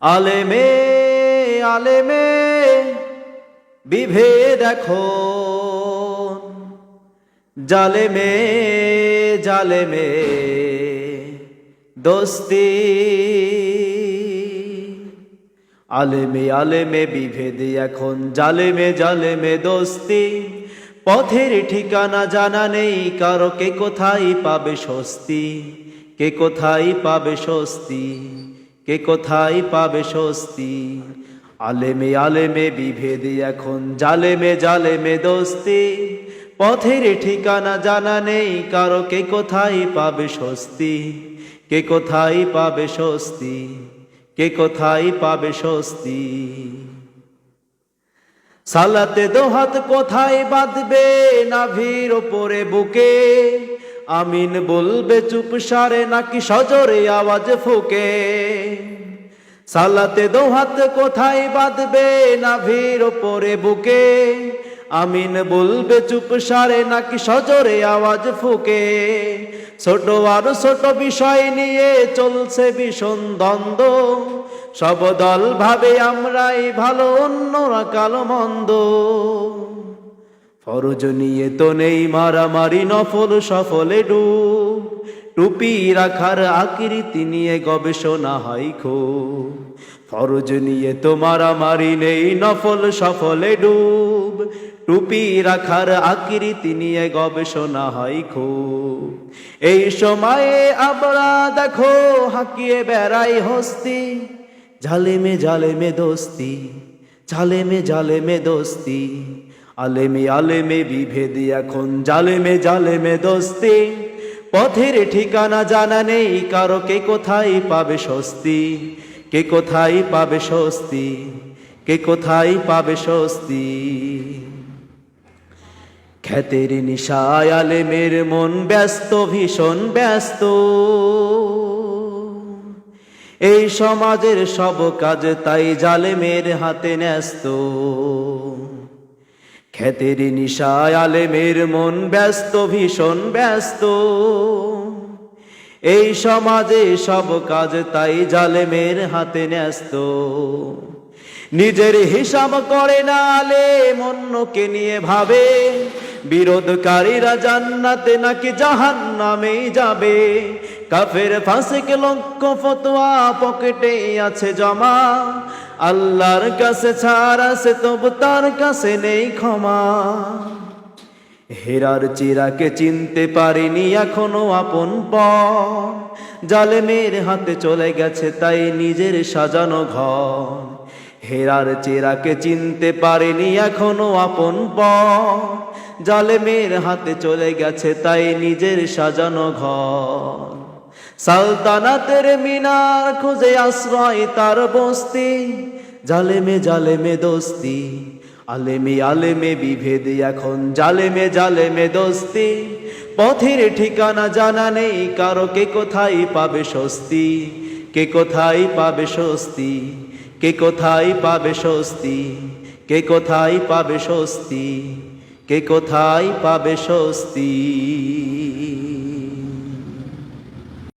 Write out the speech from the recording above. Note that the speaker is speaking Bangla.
আলেমে আলেমে, বিভেদ এখন। জালেমে জালেমে, দোস্তি। আলেমে আলেমে, বিভেদ এখন। জালেমে জালেমে, দোস্তি। পথের ঠিকানা জানা নেই, কারও কে কোথায় পাবে স্বস্তি? কে কোথায় পাবে স্বস্তি? কে কোথায় পাবে স্বস্তি? আলেমে আলেমে বিভেদে এখন, জালেমে জালেমে দোস্তি। পথের ঠিকানা জানা নেই, কারও কে কোথায় পাবে স্বস্তি? কে কোথায় পাবে স্বস্তি? কে কোথায় পাবে স্বস্তি? সালাতে দোহাত কোথায় বাঁধবে নাভির ওপরে বুকে? আমিন বলবে চুপ সারে নাকি সজরে আওয়াজ ফুকে। সালাতে দোহাত কোথায় বাঁধবে না নাভির ওপরে বুকে। আমিন বলবে চুপ সারে নাকি সজরে আওয়াজ ফুকে। ছোট আর ছোট বিষয় নিয়ে চলছে ভীষণ দ্বন্দ্ব। সব দল ভাবে আমরাই ভালো, অন্যরা কালো, মন্দ। ফরজ নিয়ে তো নেই মারামারি, নফল সফলে ডুব। টুপি রাখার আকৃতি নিয়ে গবেষণা হয় খুব। ফরজ নিয়ে তো মারামারি নেই, নফল সফলে ডুব। টুপি রাখার আকৃতি নিয়ে গবেষণা হয় খুব। এই সময়ে আমরা দেখো হাঁকিয়ে বেড়াই হস্তি। ঝালেমে ঝালেমে দোস্তি, ঝালেমে ঝালেমে দোস্তি। আলেমে আলেমে বিভেদ এখন, জালেমে জালেমে দোস্তি। পথের ঠিকানা জানা নেই, কারও কে কোথায় পাবে স্বস্তি? কে কোথায় পাবে স্বস্তি? কে কোথায় পাবে স্বস্তি? খ্যাতের নিশায় আলেমের মন ব্যস্ত, ভীষণ ব্যস্ত। এই সমাজের সব কাজ তাই জালেমের হাতে ন্যস্ত। খ্যাতের নিশায় আলেমের মন ব্যস্ত, ভীষণ ব্যস্ত। এই সমাজে সব কাজ তাই জালেমের হাতে ন্যস্ত। নিজের হিসাব করে না আলে অন্যকে নিয়ে ভাবে। বিরোধকারীরা জান্নাতে নাকি জাহান নামেই যাবে? কাফের ফাঁসিক লক্ষ ফতোয়া পকেটে আছে জমা। আল্লাহর কাছে ছাড় আছে, তবু তার কাছে নেই ক্ষমা। হেরার চিরাকে চিনতে পারিনি এখনও আপন পর জালেমের হাতে চলে গেছে, তাই নিজের সাজানো ঘর। হেরার চেরাকে চিনতে পারেনি এখনও আপন পর জালেমের হাতে চলে গেছে তাই নিজের সাজানো ঘর। সালতানাতের মিনার খুঁজে আশ্রয় তার বস্তি। জালেমে জালেমে দোস্তি, আলেমে আলেমে বিভেদ এখন। জালেমে জালেমে দোস্তি, পথের ঠিকানা জানা নেই, কারও কে কোথায় পাবে স্বস্তি? কে কোথায় পাবে স্বস্তি? কে কোথায় পাবে স্বস্তি? কে কোথায় পাবে স্বস্তি? কে কোথায় পাবে স্বস্তি?